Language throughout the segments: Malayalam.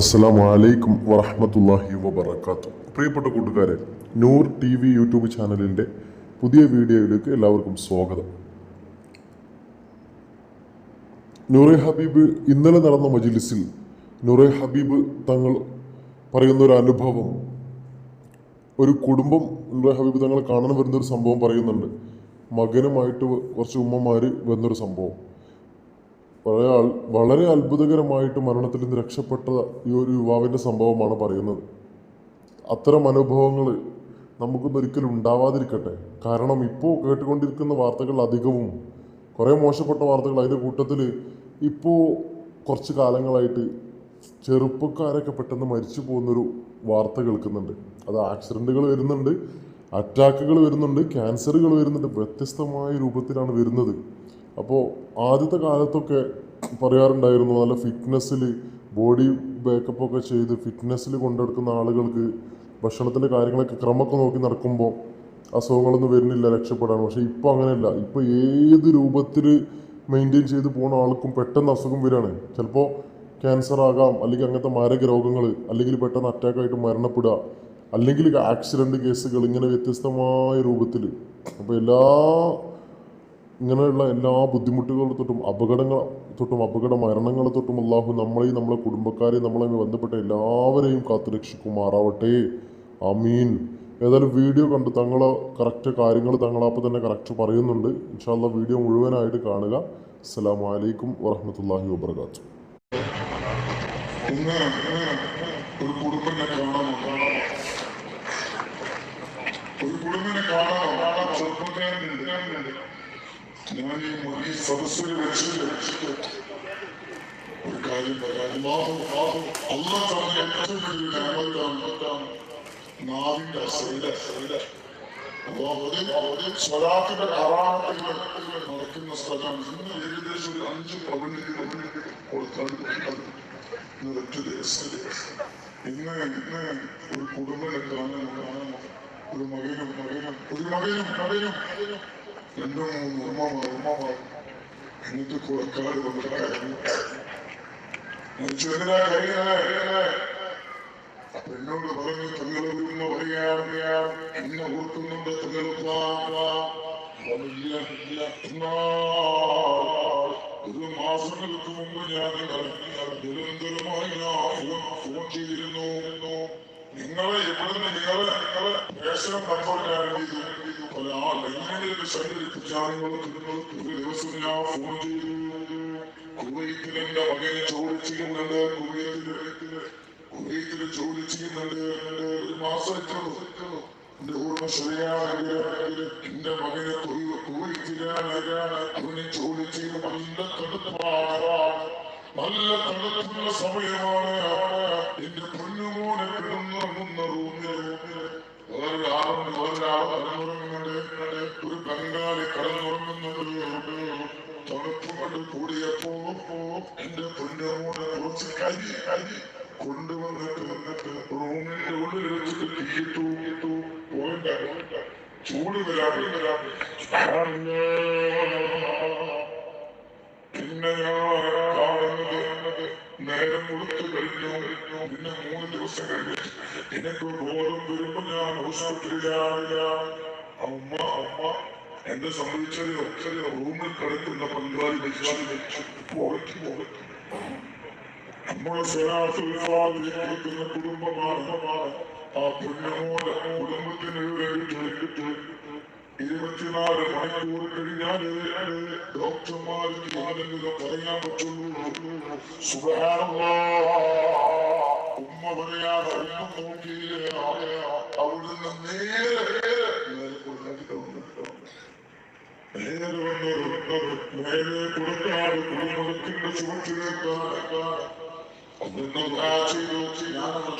അസ്സാം വലൈക്കും വറഹമത്തല്ലാഹി വബർക്കാത്തു പ്രിയപ്പെട്ട കൂട്ടുകാരെ നൂർ ടി വി യൂട്യൂബ് ചാനലിന്റെ പുതിയ വീഡിയോയിലേക്ക് എല്ലാവർക്കും സ്വാഗതം. നൂറെ ഹബീബ് ഇന്നലെ നടന്ന മജിലിസിൽ നൂറെ ഹബീബ് തങ്ങൾ പറയുന്ന ഒരു അനുഭവം ഒരു കുടുംബം നൂറെ ഹബീബ് തങ്ങൾ കാണാൻ വരുന്നൊരു സംഭവം പറയുന്നുണ്ട്. മകനുമായിട്ട് കുറച്ച് ഉമ്മമാർ വന്നൊരു സംഭവം. വളരെ വളരെ അത്ഭുതകരമായിട്ട് മരണത്തിൽ നിന്ന് രക്ഷപ്പെട്ട ഈ ഒരു യുവാവിന്റെ സംഭവമാണ് പറയുന്നത്. അത്തരം അനുഭവങ്ങൾ നമുക്കൊന്നും ഉണ്ടാവാതിരിക്കട്ടെ. കാരണം ഇപ്പോൾ കേട്ടുകൊണ്ടിരിക്കുന്ന വാർത്തകൾ അധികവും കുറേ മോശപ്പെട്ട വാർത്തകൾ അതിന്റെ കൂട്ടത്തിൽ ഇപ്പോൾ കുറച്ച് കാലങ്ങളായിട്ട് ചെറുപ്പക്കാരൊക്കെ പെട്ടെന്ന് മരിച്ചു പോകുന്നൊരു വാർത്ത കേൾക്കുന്നുണ്ട്. അത് ആക്സിഡന്റുകൾ വരുന്നുണ്ട് അറ്റാക്കുകൾ വരുന്നുണ്ട് ക്യാൻസറുകൾ വരുന്നുണ്ട് വ്യത്യസ്തമായ രൂപത്തിലാണ് വരുന്നത്. അപ്പോൾ ആദ്യത്തെ കാലത്തൊക്കെ പറയാറുണ്ടായിരുന്നു നല്ല ഫിറ്റ്നസ്സിൽ ബോഡി ബേക്കപ്പൊക്കെ ചെയ്ത് ഫിറ്റ്നസ്സിൽ കൊണ്ടെടുക്കുന്ന ആളുകൾക്ക് ഭക്ഷണത്തിന്റെ കാര്യങ്ങളൊക്കെ ക്രമമൊക്കെ നോക്കി നടക്കുമ്പോൾ അസുഖങ്ങളൊന്നും വരുന്നില്ല രക്ഷപ്പെടാൻ പക്ഷേ ഇപ്പോൾ അങ്ങനെയല്ല. ഇപ്പോൾ ഏത് രൂപത്തിൽ മെയിന്റെയിൻ ചെയ്ത് പോകുന്ന ആൾക്കും പെട്ടെന്ന് അസുഖം വരികയാണ് ചിലപ്പോൾ ക്യാൻസർ ആകാം അല്ലെങ്കിൽ അങ്ങനത്തെ മാരക രോഗങ്ങൾ അല്ലെങ്കിൽ പെട്ടെന്ന് അറ്റാക്കായിട്ട് മരണപ്പെടുക അല്ലെങ്കിൽ ആക്സിഡന്റ് കേസുകൾ ഇങ്ങനെ വ്യത്യസ്തമായ രൂപത്തിൽ അപ്പോൾ എല്ലാ ഇങ്ങനെയുള്ള എല്ലാ ബുദ്ധിമുട്ടുകൾ തൊട്ടും അപകടങ്ങൾ തൊട്ടും അപകട മരണങ്ങൾ തൊട്ടും അള്ളാഹു നമ്മളെയും നമ്മളെ കുടുംബക്കാരെയും നമ്മളെ ബന്ധപ്പെട്ട എല്ലാവരെയും കാത്തുരക്ഷിക്കുമാറാവട്ടെ. അമീൻ ഏതായാലും വീഡിയോ കണ്ട് തങ്ങൾ കറക്റ്റ് കാര്യങ്ങൾ തങ്ങളപ്പോൾ തന്നെ കറക്റ്റ് പറയുന്നുണ്ട്. ഇൻഷാല്ല വീഡിയോ മുഴുവനായിട്ട് കാണുക. അസ്സലാമു വലൈക്കും വറഹമത്തല്ലാഹി വബർക്കാത്തു ഒരു ഞാൻ ഈ മ- ഈ സദസ്സിൽ വെച്ചിട്ട് ഒരു കാര്യം പറയാം അല്ലാഹു അള്ളാഹ് തന്ന ഏറ്റവും വലിയ നിയമത്താണ് നാവിന്റെ അസൈല അസൈല സ്വലാത്തിന്റെ കറാമത്തിൽ നടക്കുന്ന സ്ഥലം ഇന്ന് ഏകദേശം ഒരു അഞ്ച് പവന് കൊടുത്താൽ നിറച്ചു ദിവസം ഇന്ന് ഇന്ന് ഒരു കുടുംബം കാണാൻ കാണാൻ ഒരു മകനും മകനും ഒരു മകനും മകനും രണ്ടു ഉമ്മ ഉമ്മ എന്നിട്ട് കുറക്കാട് വന്നിട്ടായിരുന്നു എന്നോട് പറഞ്ഞു തങ്ങളൊരു ഉമ്മ പറയാ എന്നെ ഓർക്കുന്നുണ്ട് തങ്ങൾ മാസങ്ങൾക്ക് മുമ്പ് ഞാൻ നിരന്തരമായി ഞാൻ ഫോൺ ചെയ്തിരുന്നു. നിങ്ങളെ എവിടുന്ന് നിങ്ങളെ നിങ്ങളെ വേഷം നമ്പർ ഞാൻ ചെയ്തു? ആളുകളുടെ ശരീരത്തിച്ചാണുങ്ങളും ഒരു ദിവസം ഞാൻ ഫോൺ ചെയ്തു കുവൈത്തിൽ എന്റെ മകനെ ജോലി ചെയ്യുന്നുണ്ട് കുവൈത്തിൽ കുവൈത്തിൽ ജോലി ഒരു എത്തുന്നു എന്റെ ഓർമ്മ ശരിയാണെങ്കിൽ എന്റെ മകനെ കുവൈ- കുവൈത്തിലാണ് അവന് ജോലി നല്ല തണുപ്പാണ്. നല്ല തണുപ്പുള്ള സമയമാണ്. എന്റെ പൊന്നുമോനെ കിടന്നുറങ്ങുന്ന റൂമിൽ വേറൊരാളുണ്ട് വേറൊരാൾ കടന്നുറങ്ങുന്നുണ്ട് ഒരു ബംഗാളി കടന്നുറങ്ങുന്നുണ്ട് തണുപ്പ് കൊണ്ട് കൂടിയപ്പോ എന്റെ പൊന്നുമോനെ കുറച്ച് കരി കരി. കൊണ്ടുവന്നിട്ട് വന്നിട്ട് റൂമിന്റെ ഉള്ളിൽ വെച്ചിട്ട് തീയിട്ടു പോയില്ല ചൂട് വരാതെ പിന്നെ ഞാൻ നേരം കൊടുത്തു കഴിഞ്ഞു. പിന്നെ മൂന്ന് ദിവസം കഴിഞ്ഞു. എനിക്ക് ബോധം വരുമ്പോ ഞാൻ ഹോസ്പിറ്റലിലാണ് അമ്മ അമ്മ. എന്ത് ഒറ്റ റൂമിൽ കിടക്കുന്ന പങ്കാളി പോയിട്ട് പോയിട്ട് നമ്മളെ സ്വരാത്തിൽ കിടക്കുന്ന കുടുംബമാണ് ആ പുണ്യമോല കുടുംബത്തിന് വേണ്ടിയിട്ട് ഇരുപത്തിനാല് മണിക്കൂർ കഴിഞ്ഞാൽ ഡോക്ടർമാർക്ക് ആരെങ്കിലും പറയാൻ പറ്റുള്ളൂ. സുഖാണല്ലോ ഉമ്മ പറയാതെ നോക്കി അവിടുന്ന് നേരെ നേരെ കൊണ്ടാക്കി നേരെ വന്നത് നേരെ കൊടുക്കാതെ കുടുംബത്തിന്റെ ചുവട്ടിലേക്കാണ് അതൊന്നും ആ ചെയ്തു ഞാനൊന്നും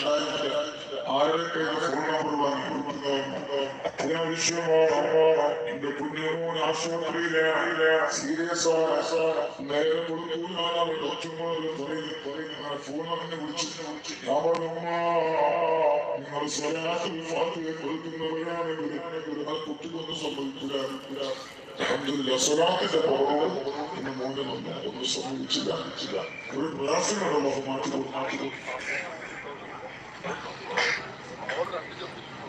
അത്യാവശ്യമാണ് എന്റെ കുഞ്ഞുമോൻ ആശുപത്രിയിലെ സീരിയസ് ആണ് നേരെ കൊടുക്കൂലാണ് ഡോക്ടർമാർ പറയുന്നത് ഫോൺ അങ്ങനെ വിളിച്ചു ഞാൻ പറഞ്ഞു "ഉമ്മ, നിങ്ങൾ സ്വലാത്തിൽ ഫാത്തിഹ കൊടുക്കുന്നവരാണെങ്കിൽ ആ കുട്ടിക്കൊന്നും സംഭവിക്കില്ല അൽഹംദുലില്ലാ, സ്വലാത്തിന്റെ പവറോട് എന്റെ മോനെ ഒന്നും സംഭവിച്ചില്ല ഒരു പ്രയാസങ്ങളുള്ള മാറ്റി കൊടുത്തു